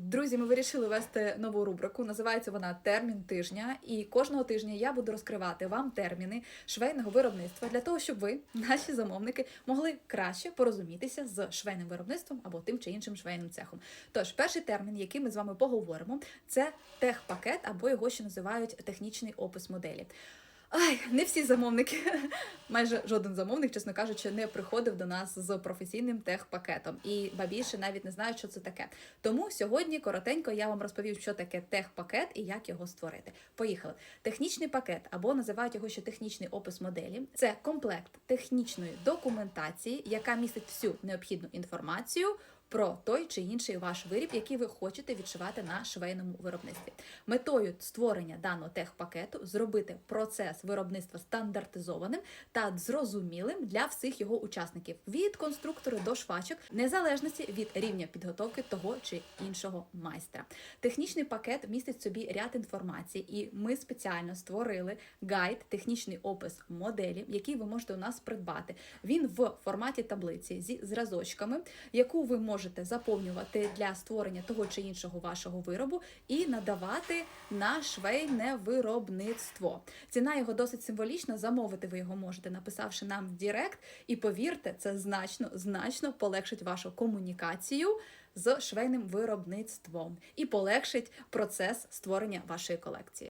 Друзі, ми вирішили вести нову рубрику. Називається вона Термін тижня. І кожного тижня я буду розкривати вам терміни швейного виробництва для того, щоб ви, наші замовники, могли краще порозумітися з швейним виробництвом або тим чи іншим швейним цехом. Тож, перший термін, який ми з вами поговоримо, це техпакет, або його ще називають технічний опис моделі. Ай, не всі замовники, майже жоден замовник, чесно кажучи, не приходив до нас з професійним техпакетом. І ба більше навіть не знаю, що це таке. Тому сьогодні коротенько я вам розповім, що таке техпакет і як його створити. Поїхали. Технічний пакет, або називають його ще технічний опис моделі. Це комплект технічної документації, яка містить всю необхідну інформацію. Про той чи інший ваш виріб, який ви хочете відшивати на швейному виробництві. Метою створення даного техпакету зробити процес виробництва стандартизованим та зрозумілим для всіх його учасників від конструктора до швачок, незалежності від рівня підготовки того чи іншого майстра. Технічний пакет містить в собі ряд інформації, і ми спеціально створили гайд, технічний опис моделі, який ви можете у нас придбати. Він в форматі таблиці зі зразочками, яку ви можете заповнювати для створення того чи іншого вашого виробу і надавати на швейне виробництво. Ціна його досить символічна. Замовити ви його можете, написавши нам в Дірект. І повірте, це значно значно полегшить вашу комунікацію з швейним виробництвом і полегшить процес створення вашої колекції.